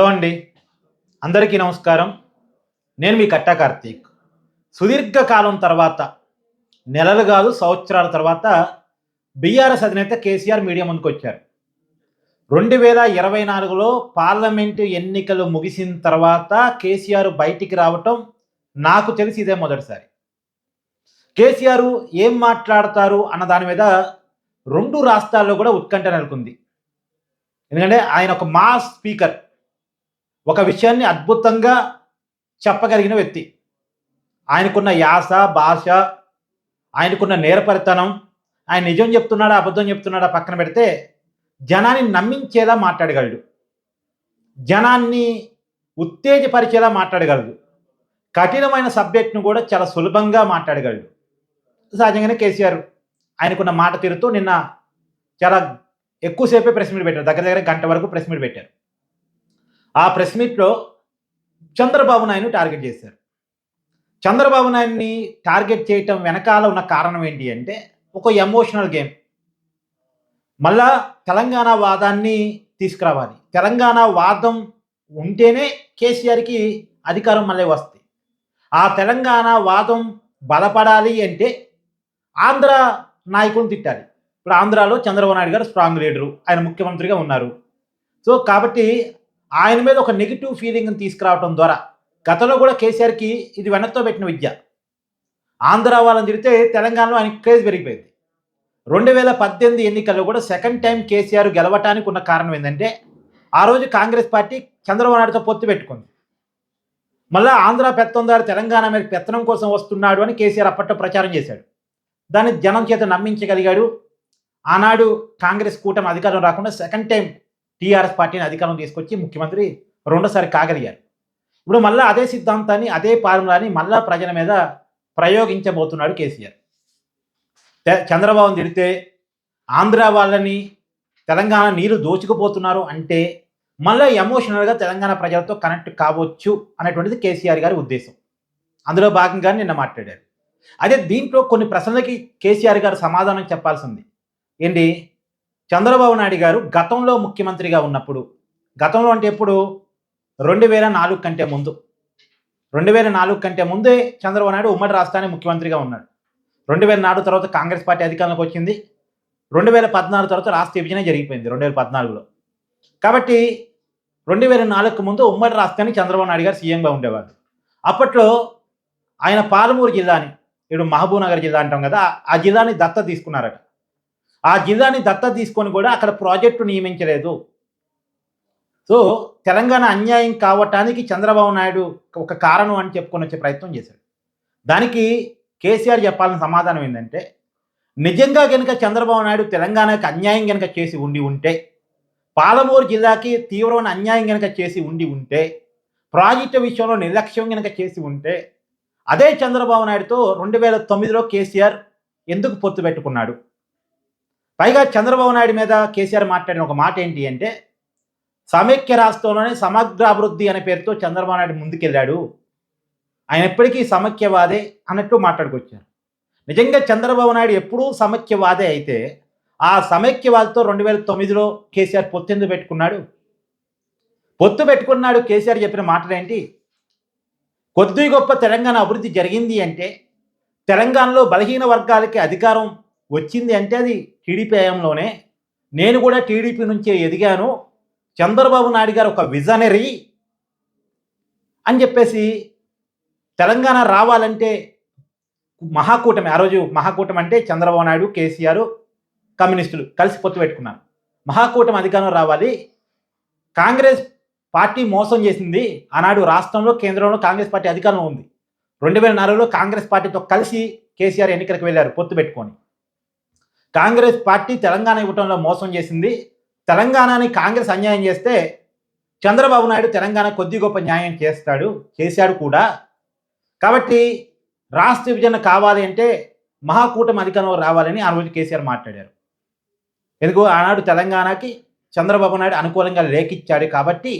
Hello అండి. అందరికీ నమస్కారం. నేను మీ కట్టా కార్తీక్. సుదీర్ఘ కాలం తర్వాత నెలలు కాదు సంవత్సరాల తర్వాత బీఆర్ఎస్ అధినేత కేసీఆర్ మీడియా ముందుకు వచ్చారు. రెండు వేల ఇరవై నాలుగులో పార్లమెంటు ఎన్నికలు ముగిసిన తర్వాత కేసీఆర్ బయటికి రావటం నాకు తెలిసి ఇదే మొదటిసారి. కేసీఆర్ ఏం మాట్లాడతారు అన్న దాని మీద రెండు రాష్ట్రాల్లో కూడా ఉత్కంఠ నెలకొంది. ఎందుకంటే ఆయన ఒక మాస్ స్పీకర్. ఒక విషయాన్ని అద్భుతంగా చెప్పగలిగిన వ్యక్తి. ఆయనకున్న యాస భాష ఆయనకున్న నేరపరితనం ఆయన నిజం చెప్తున్నాడా అబద్ధం చెప్తున్నాడా పక్కన పెడితే జనాన్ని నమ్మించేలా మాట్లాడగలడు. జనాన్ని ఉత్తేజపరిచేలా మాట్లాడగలడు. కఠినమైన సబ్జెక్ట్ను కూడా చాలా సులభంగా మాట్లాడగలడు. సహజంగానే కేసీఆర్ ఆయనకున్న మాట తీరుతూ నిన్న చాలా ఎక్కువసేపే ప్రెస్ మీట్ పెట్టారు. దగ్గర దగ్గర గంట వరకు ప్రెస్ మీట్ పెట్టారు. ఆ ప్రెస్ మీట్లో చంద్రబాబు నాయుడు టార్గెట్ చేశారు. చంద్రబాబు నాయుడిని టార్గెట్ చేయటం వెనకాల ఉన్న కారణం ఏంటి అంటే ఒక ఎమోషనల్ గేమ్. మళ్ళా తెలంగాణ వాదాన్ని తీసుకురావాలి. తెలంగాణ వాదం ఉంటేనే కేసీఆర్కి అధికారం మళ్ళీ వస్తుంది. ఆ తెలంగాణ వాదం బలపడాలి అంటే ఆంధ్ర నాయకులను తిట్టాలి. ఇప్పుడు ఆంధ్రాలో చంద్రబాబు నాయుడు గారు స్ట్రాంగ్ లీడరు. ఆయన ముఖ్యమంత్రిగా ఉన్నారు. సో కాబట్టి ఆయన మీద ఒక నెగిటివ్ ఫీలింగ్ని తీసుకురావడం ద్వారా గతంలో కూడా కేసీఆర్కి ఇది వెనక్తో పెట్టిన విద్య. ఆంధ్ర వాళ్ళని తిరిగితే తెలంగాణలో ఆయన క్రేజ్ పెరిగిపోయింది. రెండు వేల పద్దెనిమిది ఎన్నికల్లో కూడా సెకండ్ టైం కేసీఆర్ గెలవటానికి ఉన్న కారణం ఏంటంటే ఆ రోజు కాంగ్రెస్ పార్టీ చంద్రబాబు నాయుడుతో పొత్తు పెట్టుకుంది. మళ్ళీ ఆంధ్ర పెత్తందారు తెలంగాణ మీద పెత్తనం కోసం వస్తున్నాడు అని కేసీఆర్ అప్పట్లో ప్రచారం చేశాడు. దాన్ని జనం చేత నమ్మించగలిగాడు. ఆనాడు కాంగ్రెస్ కూటమి అధికారం రాకుండా సెకండ్ టైం టీఆర్ఎస్ పార్టీని అధికారం తీసుకొచ్చి ముఖ్యమంత్రి రెండోసారి కాగలిగారు. ఇప్పుడు మళ్ళీ అదే సిద్ధాంతాన్ని అదే ఫార్ములాని మళ్ళా ప్రజల మీద ప్రయోగించబోతున్నాడు కేసీఆర్. తె- తిడితే ఆంధ్ర వాళ్ళని తెలంగాణ నీరు దోచుకుపోతున్నారు అంటే మళ్ళీ ఎమోషనల్గా తెలంగాణ ప్రజలతో కనెక్ట్ కావచ్చు అనేటువంటిది కేసీఆర్ గారి ఉద్దేశం. అందులో భాగంగా నిన్న మాట్లాడారు. అదే దీంట్లో కొన్ని ప్రశ్నలకి కేసీఆర్ గారు సమాధానం చెప్పాల్సింది. ఏంటి? చంద్రబాబు నాయుడు గారు గతంలో ముఖ్యమంత్రిగా ఉన్నప్పుడు గతంలో అంటే ఎప్పుడు? రెండు వేల నాలుగు కంటే ముందు. రెండు వేల నాలుగు కంటే ముందే చంద్రబాబు నాయుడు ఉమ్మడి రాష్ట్రానికి ముఖ్యమంత్రిగా ఉన్నాడు. రెండు వేల నాలుగు తర్వాత కాంగ్రెస్ పార్టీ అధికారంలోకి వచ్చింది. రెండు వేల పద్నాలుగు తర్వాత రాష్ట్ర విభజన జరిగిపోయింది రెండు వేల పద్నాలుగులో. కాబట్టి రెండు వేల నాలుగుకు ముందు ఉమ్మడి రాష్ట్రానికి చంద్రబాబు నాయుడు గారు సీఎంగా ఉండేవారు. అప్పట్లో ఆయన పాలమూరు జిల్లాని ఇప్పుడు మహబూబ్ నగర్ జిల్లా అంటాం కదా ఆ జిల్లాని దత్త తీసుకున్నారట. ఆ జిల్లాని దత్త తీసుకొని కూడా అక్కడ ప్రాజెక్టు నియమించలేదు. సో తెలంగాణ అన్యాయం కావటానికి చంద్రబాబు నాయుడు ఒక కారణం అని చెప్పుకొని వచ్చే ప్రయత్నం చేశాడు. దానికి కేసీఆర్ చెప్పాల్సిన సమాధానం ఏంటంటే నిజంగా కనుక చంద్రబాబు నాయుడు తెలంగాణకి అన్యాయం కనుక చేసి ఉండి ఉంటే పాలమూరు జిల్లాకి తీవ్రమైన అన్యాయం కనుక చేసి ఉండి ఉంటే ప్రాజెక్టు విషయంలో నిర్లక్ష్యం కనుక చేసి ఉంటే అదే చంద్రబాబు నాయుడుతో రెండు వేల తొమ్మిదిలో కేసీఆర్ ఎందుకు పొత్తు పెట్టుకున్నాడు? పైగా చంద్రబాబు నాయుడు మీద కేసీఆర్ మాట్లాడిన ఒక మాట ఏంటి అంటే సమైక్య రాష్ట్రంలోనే సమగ్ర అభివృద్ధి అనే పేరుతో చంద్రబాబు నాయుడు ముందుకెళ్ళాడు. ఆయన ఎప్పటికీ సమైక్యవాదే అన్నట్టు మాట్లాడుకొచ్చారు. నిజంగా చంద్రబాబు నాయుడు ఎప్పుడూ సమైక్యవాదే అయితే ఆ సమైక్యవాదితో రెండు వేల తొమ్మిదిలో కేసీఆర్ పొత్తెందు ఎందుకు పెట్టుకున్నాడు? పొత్తు పెట్టుకున్నాడు కేసీఆర్ చెప్పిన మాటలేంటి? ఏంటి కొద్ది గొప్ప తెలంగాణ అభివృద్ధి జరిగింది అంటే తెలంగాణలో బలహీన వర్గాలకి అధికారం వచ్చింది అంటే అది టీడీపీ హయాంలోనే. నేను కూడా టీడీపీ నుంచే ఎదిగాను. చంద్రబాబు నాయుడు గారు ఒక విజనరీ అని చెప్పేసి తెలంగాణ రావాలంటే మహాకూటమి ఆ రోజు మహాకూటమి అంటే చంద్రబాబు నాయుడు కేసీఆర్ కమ్యూనిస్టులు కలిసి పొత్తు పెట్టుకున్నారు. మహాకూటమి అధికారం రావాలి. కాంగ్రెస్ పార్టీ మోసం చేసింది. ఆనాడు రాష్ట్రంలో కేంద్రంలో కాంగ్రెస్ పార్టీ అధికారంలో ఉంది. రెండు వేల నాలుగులో కాంగ్రెస్ పార్టీతో కలిసి కేసీఆర్ ఎన్నికలకు వెళ్ళారు పొత్తు పెట్టుకొని. కాంగ్రెస్ పార్టీ తెలంగాణ ఇవ్వటంలో మోసం చేసింది. తెలంగాణని కాంగ్రెస్ అన్యాయం చేస్తే చంద్రబాబు నాయుడు తెలంగాణ కొద్ది గొప్ప న్యాయం చేస్తాడు చేశాడు కూడా. కాబట్టి రాష్ట్ర విభజన కావాలి అంటే మహాకూటమి అధికారంలో రావాలని ఆ రోజు కేసీఆర్ మాట్లాడారు. ఎందుకు? ఆనాడు తెలంగాణకి చంద్రబాబు నాయుడు అనుకూలంగా లేఖిచ్చాడు కాబట్టి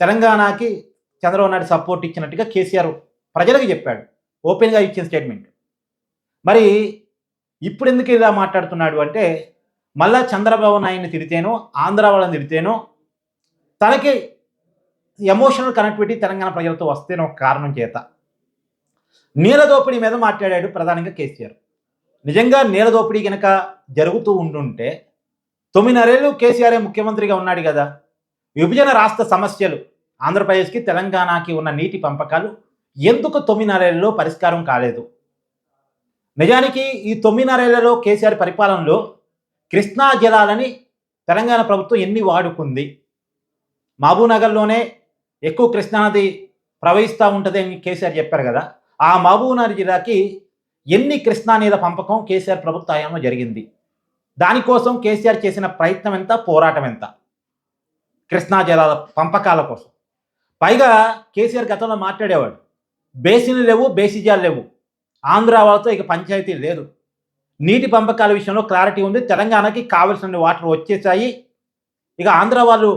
తెలంగాణకి చంద్రబాబు నాయుడు సపోర్ట్ ఇచ్చినట్టుగా కేసీఆర్ ప్రజలకు చెప్పాడు. ఓపెన్గా ఇచ్చిన స్టేట్మెంట్. మరి ఇప్పుడు ఎందుకు ఇలా మాట్లాడుతున్నాడు అంటే మళ్ళా చంద్రబాబు నాయుడిని తిడితేనో ఆంధ్ర వాళ్ళని తిడితేనో తనకి ఎమోషనల్ కనెక్టివిటీ తెలంగాణ ప్రజలతో వస్తేనే ఒక కారణం చేత. నీల దోపిడీ మీద మాట్లాడాడు ప్రధానంగా కేసీఆర్. నిజంగా నీల దోపిడీ కనుక జరుగుతూ ఉండుంటే తొమ్మిదిన్నరేళ్ళు కేసీఆర్ ముఖ్యమంత్రిగా ఉన్నాడు కదా. విభజన రాష్ట్ర సమస్యలు ఆంధ్రప్రదేశ్కి తెలంగాణకి ఉన్న నీటి పంపకాలు ఎందుకు తొమ్మిదిన్నరేళ్ళలో పరిష్కారం కాలేదు? నిజానికి ఈ తొమ్మిదిన్నరేళ్ళలో కేసీఆర్ పరిపాలనలో కృష్ణా జలాలని తెలంగాణ ప్రభుత్వం ఎన్ని వాడుకుంది? మహబూబ్నగర్లోనే ఎక్కువ కృష్ణానది ప్రవహిస్తూ ఉంటుంది అని కేసీఆర్ చెప్పారు కదా. ఆ మహబూబ్నగర్ జిల్లాకి ఎన్ని కృష్ణా నీళ్ళ పంపకం కేసీఆర్ ప్రభుత్వ హయాంలో జరిగింది? దానికోసం కేసీఆర్ చేసిన ప్రయత్నం ఎంత? పోరాటం ఎంత? కృష్ణా జలాల పంపకాల కోసం. పైగా కేసీఆర్ గతంలో మాట్లాడేవాడు బేసిన్లు లేవు బేసిజాలు లేవు. ఆంధ్ర వాళ్ళతో ఇక పంచాయతీ లేదు. నీటి పంపకాల విషయంలో క్లారిటీ ఉంది. తెలంగాణకి కావలసిన వాటర్ వచ్చేసాయి. ఇక ఆంధ్ర వాళ్ళు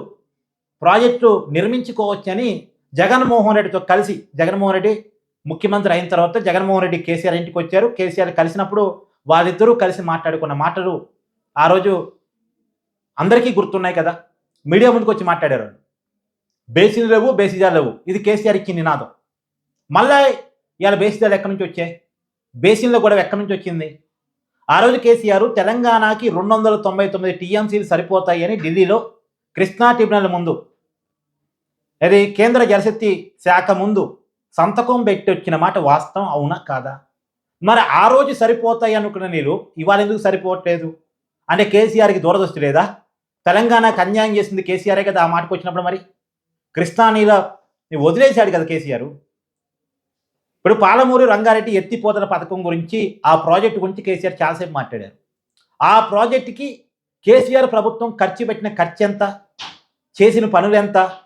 ప్రాజెక్టు నిర్మించుకోవచ్చని జగన్మోహన్ రెడ్డితో కలిసి జగన్మోహన్ రెడ్డి ముఖ్యమంత్రి అయిన తర్వాత జగన్మోహన్ రెడ్డి కేసీఆర్ ఇంటికి వచ్చారు. కేసీఆర్ కలిసినప్పుడు వాళ్ళిద్దరూ కలిసి మాట్లాడుకున్న మాటలు ఆ రోజు అందరికీ గుర్తున్నాయి కదా. మీడియా ముందుకు వచ్చి మాట్లాడారు. బేసిలు లేవు బేసిజాలు లేవు. ఇది కేసీఆర్ ఇచ్చిన నినాదం మళ్ళా ఇవాళ బేసిజాలు ఎక్కడి నుంచి వచ్చాయి? బేసిన్లో గొడవ ఎక్కడి నుంచి వచ్చింది? ఆ రోజు కేసీఆర్ తెలంగాణకి రెండు వందల తొంభై తొమ్మిది టీఎంసీలు సరిపోతాయని ఢిల్లీలో కృష్ణా ట్రిబ్యునల్ ముందు అది కేంద్ర జలశక్తి శాఖ ముందు సంతకం పెట్టి వచ్చిన మాట వాస్తవం అవునా కాదా? మరి ఆ రోజు సరిపోతాయి అనుకున్న నీరు ఇవాళ ఎందుకు సరిపోవట్లేదు? అంటే కేసీఆర్కి దూరదృష్టి లేదా? తెలంగాణకు అన్యాయం చేసింది కేసీఆరే కదా ఆ మాటకు వచ్చినప్పుడు మరి? కృష్ణా నీళ్ళ వదిలేశాడు కదా కేసీఆర్. ఇప్పుడు పాలమూరు రంగారెడ్డి ఎత్తిపోతల పథకం గురించి ఆ ప్రాజెక్టు గురించి కేసీఆర్ చాలాసేపు మాట్లాడారు. ఆ ప్రాజెక్టుకి కేసీఆర్ ప్రభుత్వం ఖర్చు పెట్టిన ఖర్చు ఎంత? చేసిన పనులు ఎంత?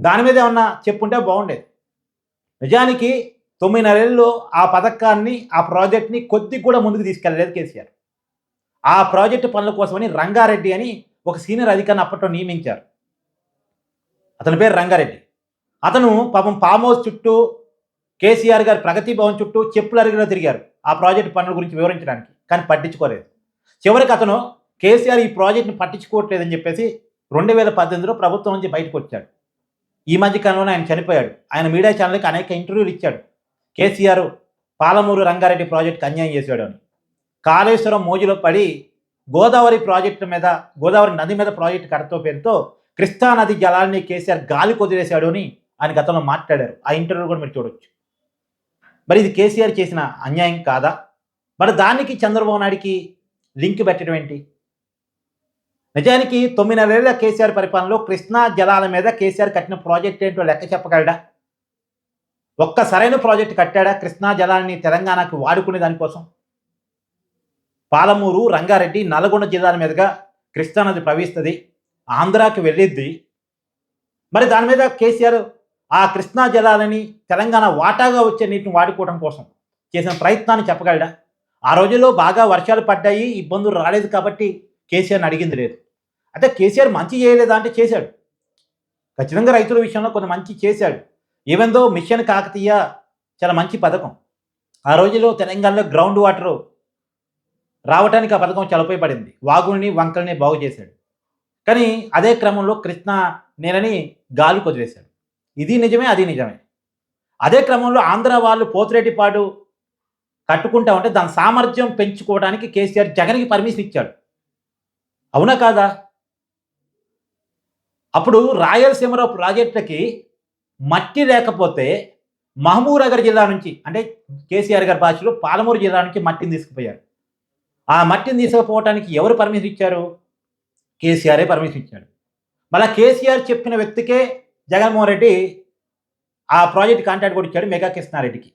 దాని మీద ఏమన్నా చెప్పుంటే బాగుండేది. నిజానికి తొమ్మిదిన్నరేళ్ళలో ఆ పథకాన్ని ఆ ప్రాజెక్ట్ని కొద్ది కూడా ముందుకు తీసుకెళ్ళలేదు కేసీఆర్. ఆ ప్రాజెక్టు పనుల కోసమని రంగారెడ్డి అని ఒక సీనియర్ అధికారిని అప్పట్లో నియమించారు. అతని పేరు రంగారెడ్డి. అతను పాపం ఫామ్ హౌస్ చుట్టూ కేసీఆర్ గారు ప్రగతి భవన్ చుట్టూ చెప్పులు అరిగిలో తిరిగారు. ఆ ప్రాజెక్టు పనుల గురించి వివరించడానికి కానీ పట్టించుకోలేదు. చివరికి అతను కేసీఆర్ ఈ ప్రాజెక్ట్ని పట్టించుకోవట్లేదని చెప్పేసి రెండు వేల పద్దెనిమిదిలో ప్రభుత్వం నుంచి బయటకు వచ్చాడు. ఈ మధ్య కాలంలోనే ఆయన చనిపోయాడు. ఆయన మీడియా ఛానల్కి అనేక ఇంటర్వ్యూలు ఇచ్చాడు. కేసీఆర్ పాలమూరు రంగారెడ్డి ప్రాజెక్టుకి అన్యాయం చేశాడు అని. కాళేశ్వరం మోజులో పడి గోదావరి ప్రాజెక్టు మీద గోదావరి నది మీద ప్రాజెక్టు కడతో పేరుతో కృష్ణానది జలాల్ని కేసీఆర్ గాలి కొదిలేశాడు అని ఆయన గతంలో మాట్లాడారు. ఆ ఇంటర్వ్యూ కూడా మీరు చూడొచ్చు. మరి ఇది కేసీఆర్ చేసిన అన్యాయం కాదా? మరి దానికి చంద్రబాబు నాయుడికి లింక్ పెట్టడం ఏంటి? నిజానికి తొమ్మిదిన్నరేళ్ళ కేసీఆర్ పరిపాలనలో కృష్ణా జలాల మీద కేసీఆర్ కట్టిన ప్రాజెక్ట్ ఏంటో లెక్క చెప్పగలడా? ఒక్క సరైన ప్రాజెక్ట్ కట్టాడా కృష్ణా జలాన్ని తెలంగాణకు వాడుకునే దానికోసం? పాలమూరు రంగారెడ్డి నల్గొండ జిల్లాల మీదుగా కృష్ణానది ప్రవహిస్తుంది ఆంధ్రాకి వెళ్ళిద్ది. మరి దాని మీద కేసీఆర్ ఆ కృష్ణా జలాలని తెలంగాణ వాటాగా వచ్చే నీటిని వాడుకోవడం కోసం చేసిన ప్రయత్నాన్ని చెప్పగలడా? ఆ రోజుల్లో బాగా వర్షాలు పడ్డాయి ఇబ్బందులు రాలేదు కాబట్టి కేసీఆర్ని అడిగింది లేదు. అంటే కేసీఆర్ మంచి చేయలేదా అంటే చేశాడు. ఖచ్చితంగా రైతుల విషయంలో కొంత మంచి చేశాడు. ఈవెందో మిషన్ కాకతీయ చాలా మంచి పథకం. ఆ రోజుల్లో తెలంగాణలో గ్రౌండ్ వాటర్ రావడానికి ఆ పథకం చాలా ఉపయోగపడింది. వాగుల్ని వంకల్ని బాగు చేశాడు. కానీ అదే క్రమంలో కృష్ణా నేలని గాలి కొదిలేశాడు. ఇది నిజమే అది నిజమే. అదే క్రమంలో ఆంధ్ర వాళ్ళు పోతిరెడ్డిపాడు కట్టుకుంటా ఉంటే దాని సామర్థ్యం పెంచుకోవడానికి కేసీఆర్ జగన్కి పర్మిషన్ ఇచ్చాడు. అవునా కాదా? అప్పుడు రాయలసీమలో ప్రాజెక్టులకి మట్టి లేకపోతే మహబూబ్ నగర్ జిల్లా నుంచి అంటే కేసీఆర్ గారి భాషలో పాలమూరు జిల్లా నుంచి మట్టిని తీసుకుపోయారు. ఆ మట్టిని తీసుకుపోవడానికి ఎవరు పర్మిషన్ ఇచ్చారు? కేసీఆరే పర్మిషన్ ఇచ్చాడు. మళ్ళీ కేసీఆర్ చెప్పిన వ్యక్తికే జగన్మోహన్ రెడ్డి ఆ ప్రాజెక్ట్ కాంట్రాక్ట్ కూడా ఇచ్చాడు మెగా కృష్ణారెడ్డికి.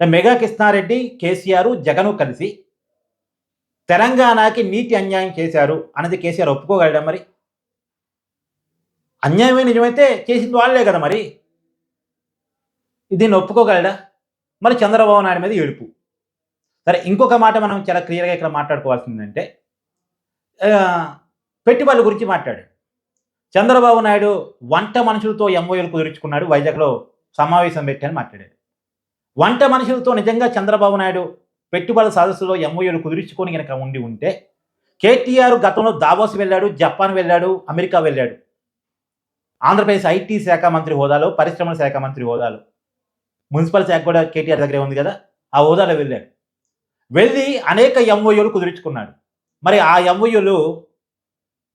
మెగా కృష్ణారెడ్డి కేసీఆర్ జగను కలిసి తెలంగాణకి నీటి అన్యాయం చేశారు అన్నది కేసీఆర్ ఒప్పుకోగలడా మరి? అన్యాయమే నిజమైతే చేసింది వాళ్ళే కదా మరి? దీన్ని ఒప్పుకోగలడా? మరి చంద్రబాబు నాయుడు మీద ఏడుపు. సరే ఇంకొక మాట మనం చాలా క్లియర్గా ఇక్కడ మాట్లాడుకోవాల్సిందంటే పెట్టుబడుల గురించి మాట్లాడాడు. చంద్రబాబు నాయుడు వంట మనుషులతో ఎంఓఎల్ కుదుర్చుకున్నాడు వైజాగ్లో సమావేశం పెట్టని మాట్లాడాడు. వంట మనుషులతో నిజంగా చంద్రబాబు నాయుడు పెట్టుబడుల సదస్సులో ఎంఓయూలు కుదుర్చుకొని కనుక ఉండి ఉంటే కేటీఆర్ గతంలో దావోస్ వెళ్ళాడు జపాన్ వెళ్ళాడు అమెరికా వెళ్ళాడు. ఆంధ్రప్రదేశ్ ఐటీ శాఖ మంత్రి హోదాలో పరిశ్రమల శాఖ మంత్రి హోదాలో. మున్సిపల్ శాఖ కూడా కేటీఆర్ దగ్గరే ఉంది కదా ఆ హోదాలో వెళ్ళాడు. వెళ్ళి అనేక ఎంఓయూలు కుదుర్చుకున్నాడు. మరి ఆ ఎంఓయూలు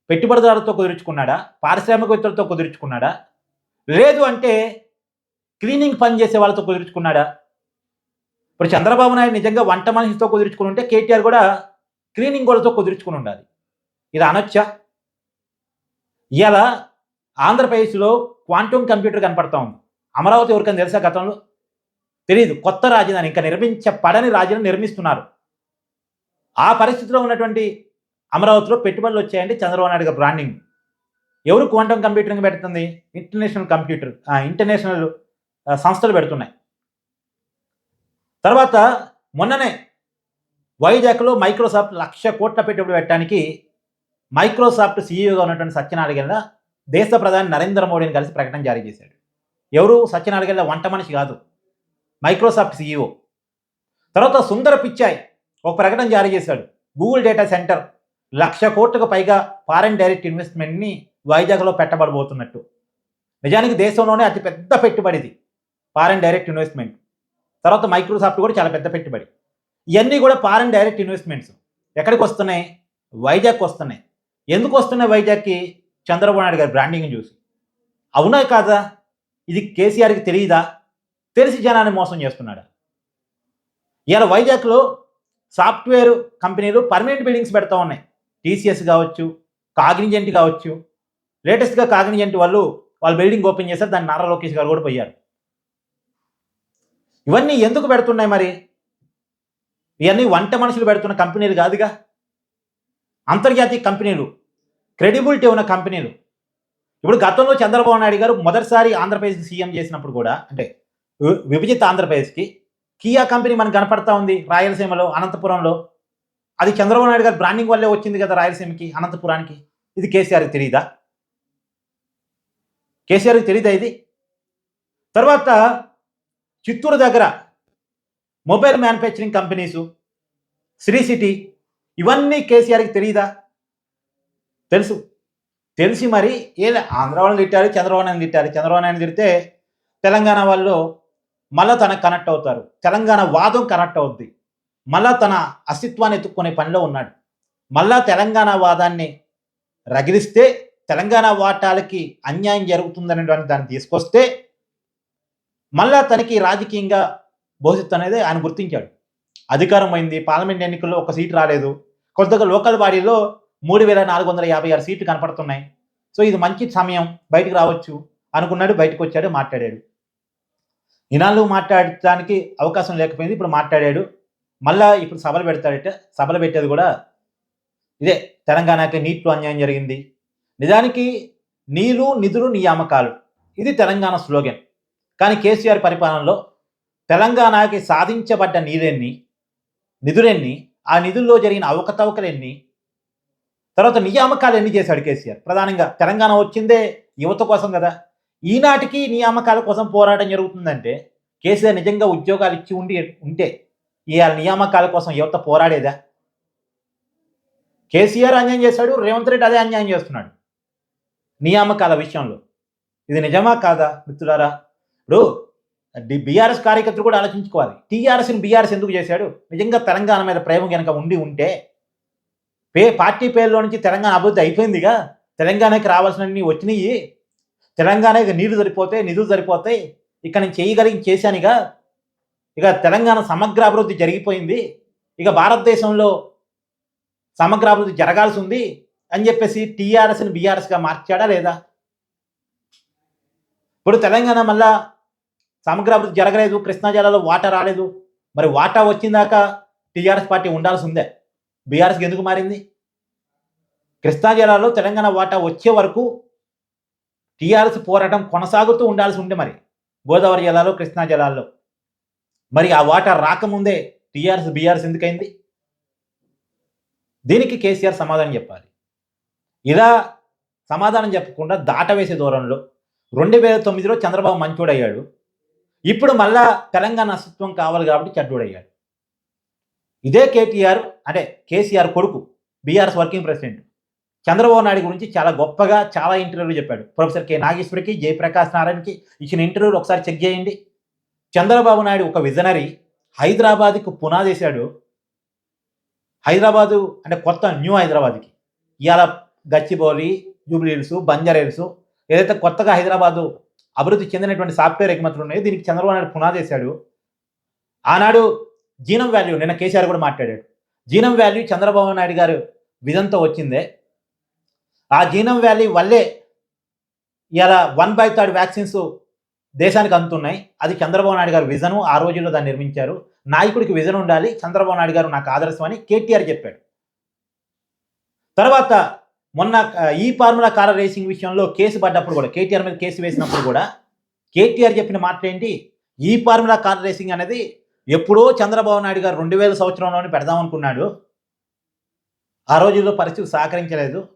పెట్టుబడిదారులతో కుదుర్చుకున్నాడా? పారిశ్రామికవేత్తలతో కుదుర్చుకున్నాడా? లేదు అంటే క్లీనింగ్ పని చేసే వాళ్ళతో కుదుర్చుకున్నాడా? ఇప్పుడు చంద్రబాబు నాయుడు నిజంగా వంట మనిషితో కుదుర్చుకుని ఉంటే కేటీఆర్ కూడా క్లీనింగ్ వాళ్ళతో కుదుర్చుకుని ఉండాలి. ఇది అనొచ్చా? ఇలా ఆంధ్రప్రదేశ్లో క్వాంటమ్ కంప్యూటర్ కనపడతా ఉంది. అమరావతి ఎవరికైనా తెలుసా గతంలో? తెలియదు కొత్త రాజధాని. ఇంకా నిర్మించబడని రాజధాని నిర్మిస్తున్నారు. ఆ పరిస్థితిలో ఉన్నటువంటి అమరావతిలో పెట్టుబడులు వచ్చాయండి చంద్రబాబు నాయుడు బ్రాండింగ్ ఎవరు క్వాంటమ్ కంప్యూటరింగ్ పెడుతుంది? ఇంటర్నేషనల్ కంప్యూటర్ ఇంటర్నేషనల్ సంస్థలు పెడుతున్నాయి. తర్వాత మొన్ననే వైజాగ్లో మైక్రోసాఫ్ట్ లక్ష కోట్ల పెట్టుబడి పెట్టడానికి మైక్రోసాఫ్ట్ సీఈఓగా ఉన్నటువంటి సత్యనారాయణ దేశ ప్రధాని నరేంద్ర మోడీని కలిసి ప్రకటన జారీ చేశాడు. ఎవరు? సత్యనారాయణ వంట మనిషి కాదు. మైక్రోసాఫ్ట్ సీఈఓ తర్వాత సుందర పిచ్చాయ్ ఒక ప్రకటన జారీ చేశాడు. గూగుల్ డేటా సెంటర్ లక్ష కోట్లకు పైగా ఫారెన్ డైరెక్ట్ ఇన్వెస్ట్మెంట్ని వైజాగ్లో పెట్టబడబోతున్నట్టు. నిజానికి దేశంలోనే అతి పెద్ద పెట్టుబడిది ఫారెన్ డైరెక్ట్ ఇన్వెస్ట్మెంట్. తర్వాత మైక్రోసాఫ్ట్ కూడా చాలా పెద్ద పెట్టుబడి. ఇవన్నీ కూడా ఫారెన్ డైరెక్ట్ ఇన్వెస్ట్మెంట్స్. ఎక్కడికి వస్తున్నాయి? వైజాగ్కి వస్తున్నాయి. ఎందుకు వస్తున్నాయి వైజాగ్కి? చంద్రబాబు నాయుడు గారి బ్రాండింగ్ చూసి. అవునా కాదా? ఇది కేసీఆర్కి తెలియదా తెలిసి జనాన్ని మోసం చేస్తున్నాడు? ఇలా వైజాగ్లో సాఫ్ట్వేర్ కంపెనీలు పర్మనెంట్ బిల్డింగ్స్ పెడతా ఉన్నాయి. టీసీఎస్ కావచ్చు కాగ్నిజెంట్ కావచ్చు. లేటెస్ట్గా కాగ్నిజెంట్ వాళ్ళు వాళ్ళు బిల్డింగ్ ఓపెన్ చేశారు దాన్ని నారా లోకేష్ గారు కూడా పోయారు. ఇవన్నీ ఎందుకు పెడుతున్నాయి మరి? ఇవన్నీ వంట మనుషులు పెడుతున్న కంపెనీలు కాదుగా. అంతర్జాతీయ కంపెనీలు క్రెడిబిలిటీ ఉన్న కంపెనీలు. ఇప్పుడు గతంలో చంద్రబాబు నాయుడు గారు మొదటిసారి ఆంధ్రప్రదేశ్ సీఎం చేసినప్పుడు కూడా అంటే వి- విభజిత ఆంధ్రప్రదేశ్కి కియా కంపెనీ మనకు కనపడతా ఉంది రాయలసీమలో అనంతపురంలో. అది చంద్రబాబు నాయుడు గారి బ్రాండింగ్ వల్లే వచ్చింది కదా రాయలసీమకి అనంతపురానికి. ఇది కేసీఆర్కి తెలియదా కేసీఆర్కి తెలియదా ఇది? తర్వాత చిత్తూరు దగ్గర mobile manufacturing companies Sri city ఇవన్నీ కేసీఆర్కి తెలియదా తెలుసు. తెలిసి మరి ఏదో ఆంధ్ర వాళ్ళని తిట్టారు చంద్రబాబు నాయుడు తిట్టారు. చంద్రబాబు నాయుడు తిడితే తెలంగాణ వాళ్ళు మళ్ళీ తనకు కనెక్ట్ అవుతారు. తెలంగాణ వాదం కనెక్ట్ అవుద్ది. మళ్ళా తన అస్తిత్వాన్ని ఎత్తుక్కునే పనిలో ఉన్నాడు. మళ్ళా తెలంగాణ వాదాన్ని రగిలిస్తే తెలంగాణ వాటాలకి అన్యాయం జరుగుతుందనేటువంటి దాన్ని తీసుకొస్తే మళ్ళా తనకి రాజకీయంగా భవిష్యత్తు అనేది ఆయన గుర్తించాడు. అధికారం అయింది పార్లమెంట్ ఎన్నికల్లో ఒక సీటు రాలేదు. కొద్దిగా లోకల్ బాడీలో మూడు వేల నాలుగు వందల యాభై ఆరు సీట్లు కనపడుతున్నాయి. సో ఇది మంచి సమయం బయటకు రావచ్చు అనుకున్నాడు బయటకు వచ్చాడు మాట్లాడాడు. ఇనాళ్ళు మాట్లాడటానికి అవకాశం లేకపోయింది ఇప్పుడు మాట్లాడాడు. మళ్ళా ఇప్పుడు సభలు పెడతాడంటే సభలు పెట్టేది కూడా ఇదే తెలంగాణకి నీటిలో అన్యాయం జరిగింది. నిజానికి నీరు నిధులు నియామకాలు. ఇది తెలంగాణ స్లోగన్. కానీ కేసీఆర్ పరిపాలనలో తెలంగాణకి సాధించబడ్డ నీరెన్ని నిధులెన్ని ఆ నిధుల్లో జరిగిన అవకతవకలెన్ని తర్వాత నియామకాలు ఎన్ని చేశాడు కేసీఆర్. ప్రధానంగా తెలంగాణ వచ్చిందే యువత కోసం కదా. ఈనాటికి నియామకాల కోసం పోరాటం జరుగుతుందంటే కేసీఆర్ నిజంగా ఉద్యోగాలు ఇచ్చి ఉండి ఉంటే ఇవాళ నియామకాల కోసం యువత పోరాడేదా? కేసీఆర్ అన్యాయం చేశాడు రేవంత్ రెడ్డి అదే అన్యాయం చేస్తున్నాడు నియామకాల విషయంలో. ఇది నిజమా కాదా మిత్రులారా? ఇప్పుడు బీఆర్ఎస్ కార్యకర్తలు కూడా ఆలోచించుకోవాలి. టీఆర్ఎస్ని బీఆర్ఎస్ ఎందుకు చేశాడు? నిజంగా తెలంగాణ మీద ప్రేమ కనుక ఉండి ఉంటే పే పార్టీ పేరులో నుంచి తెలంగాణ అభివృద్ధి అయిపోయిందిగా. తెలంగాణకి రావాల్సినవి వచ్చినాయి తెలంగాణకి నీళ్ళు సరిపోతే నిధులు సరిపోతాయి. ఇక్కడ నేను చేయగలిగి చేశానుగా. ఇక తెలంగాణ సమగ్ర అభివృద్ధి జరిగిపోయింది. ఇక భారతదేశంలో సమగ్ర అభివృద్ధి జరగాల్సి ఉంది అని చెప్పేసి టీఆర్ఎస్ని బీఆర్ఎస్గా మార్చాడా లేదా? ఇప్పుడు తెలంగాణ మళ్ళా సమగ్ర అభివృద్ధి జరగలేదు కృష్ణా జిల్లాలో వాటా రాలేదు. మరి వాటా వచ్చిందాక టీఆర్ఎస్ పార్టీ ఉండాల్సి ఉందే బీఆర్ఎస్కి ఎందుకు మారింది? కృష్ణా జిల్లాలో తెలంగాణ వాటా వచ్చే వరకు టీఆర్ఎస్ పోరాటం కొనసాగుతూ ఉండాల్సి ఉండే మరి గోదావరి జిల్లాలో కృష్ణా జిల్లాలో. మరి ఆ వాటా రాకముందే టీఆర్ఎస్ బీఆర్ఎస్ ఎందుకైంది? దీనికి కేసీఆర్ సమాధానం చెప్పాలి. ఇలా సమాధానం చెప్పకుండా దాటవేసే దూరంలో రెండు వేల తొమ్మిదిలో చంద్రబాబు మంచోడయ్యాడు. ఇప్పుడు మళ్ళా తెలంగాణ అస్తిత్వం కావాలి కాబట్టి చెడ్డోడయ్యాడు. ఇదే కేటీఆర్ అంటే కేసీఆర్ కొడుకు BRS working president. Chandrababu Naidu గురించి చాలా గొప్పగా చాలా ఇంటర్వ్యూలు చెప్పాడు. ప్రొఫెసర్ కె నాగేశ్వరికి జయప్రకాష్ నారాయణకి ఇచ్చిన ఇంటర్వ్యూలు ఒకసారి చెక్ చేయండి. చంద్రబాబు నాయుడు ఒక విజనరీ హైదరాబాద్కు పునాదేశాడు. హైదరాబాదు అంటే కొత్త న్యూ హైదరాబాద్కి. ఇవాళ Gachibowli Jubilee Hills Banjara Hills ఏదైతే కొత్తగా హైదరాబాదు అభివృద్ధి చెందినటువంటి సాఫ్ట్వేర్ ఎగుమతులు ఉన్నాయో దీనికి చంద్రబాబు నాయుడు పునాదేశాడు. ఆనాడు జీనం వాల్యూ నిన్న కేసీఆర్ కూడా మాట్లాడాడు. జీనం వాల్యూ చంద్రబాబు నాయుడు గారు విధంతో వచ్చిందే. ఆ జీనం వ్యాలీ వల్లే ఇలా వన్ బై థర్డ్ వ్యాక్సిన్స్ దేశానికి అందుతున్నాయి. అది చంద్రబాబు నాయుడు గారు విజను ఆ రోజుల్లో దాన్ని నిర్మించారు. నాయకుడికి విజన్ ఉండాలి. చంద్రబాబు నాయుడు గారు నాకు ఆదర్శం అని కేటీఆర్ చెప్పాడు. తర్వాత మొన్న ఈ ఫార్ములా కార్ రేసింగ్ విషయంలో కేసు పడ్డప్పుడు కూడా కేటీఆర్ మీద కేసు వేసినప్పుడు కూడా కేటీఆర్ చెప్పిన మాట ఏంటి? ఈ ఫార్ములా కార్ రేసింగ్ అనేది ఎప్పుడో చంద్రబాబు నాయుడు గారు రెండు వేల సంవత్సరంలోనే పెడదామనుకున్నాడు. ఆ రోజుల్లో పరిస్థితి సహకరించలేదు.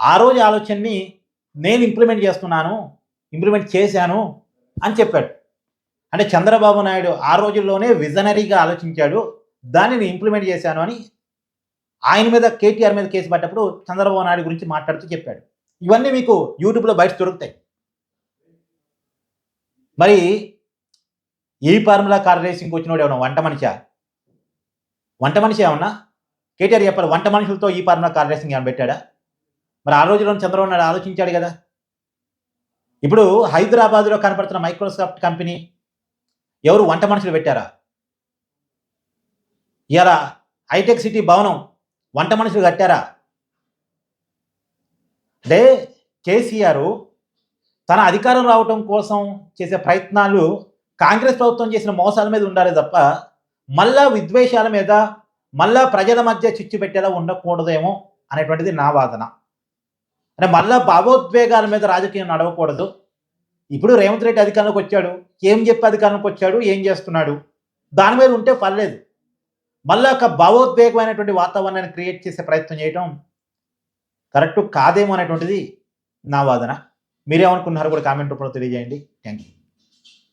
ఆ రోజు ఆలోచనని నేను ఇంప్లిమెంట్ చేస్తున్నాను ఇంప్లిమెంట్ చేశాను. అని చెప్పాడు. అంటే చంద్రబాబు నాయుడు ఆ రోజుల్లోనే విజనరీగా ఆలోచించాడు. దాన్ని నేను ఇంప్లిమెంట్ చేశాను అని ఆయన మీద కేటీఆర్ మీద కేసు పడ్డప్పుడు చంద్రబాబు నాయుడు గురించి మాట్లాడుతూ చెప్పాడు. ఇవన్నీ మీకు యూట్యూబ్లో బయట దొరుకుతాయి. మరి ఈ ఫార్ములా కార్ రేసింగ్కి వచ్చినోడు ఏమన్నా వంట మనిషా? వంట మనిషి ఏమన్నా? కేటీఆర్ చెప్పాలి వంట మనుషులతో ఈ ఫార్ములా కార్ రేసింగ్ ఏమైనా పెట్టాడా? మరి ఆ రోజుల్లో చంద్రబాబు నాయుడు ఆలోచించాడు కదా. ఇప్పుడు హైదరాబాద్లో కనపడుతున్న మైక్రోసాఫ్ట్ కంపెనీ ఎవరు వంట మనుషులు పెట్టారా? ఇలా హైటెక్ సిటీ భవనం వంట మనుషులు కట్టారా? అంటే కేసీఆర్ తన అధికారం రావటం కోసం చేసే ప్రయత్నాలు కాంగ్రెస్ ప్రభుత్వం చేసిన మోసాల మీద ఉండాలి తప్ప మళ్ళా విద్వేషాల మీద మళ్ళా ప్రజల మధ్య చిచ్చు పెట్టేలా ఉండకూడదేమో అనేటువంటిది నా వాదన. అంటే మళ్ళా భావోద్వేగాల మీద రాజకీయం నడవకూడదు. ఇప్పుడు రేవంత్ రెడ్డి అధికారంలోకి వచ్చాడు. ఏం చెప్పి అధికారంలోకి వచ్చాడు? ఏం చేస్తున్నాడు? దాని మీద ఉంటే పర్లేదు. మళ్ళా ఒక భావోద్వేగమైనటువంటి వాతావరణాన్ని క్రియేట్ చేసే ప్రయత్నం చేయటం కరెక్ట్ కాదేమో అనేటువంటిది నా వాదన. మీరేమనుకున్నారు కూడా కామెంట్ రూపంలో తెలియజేయండి. Thank you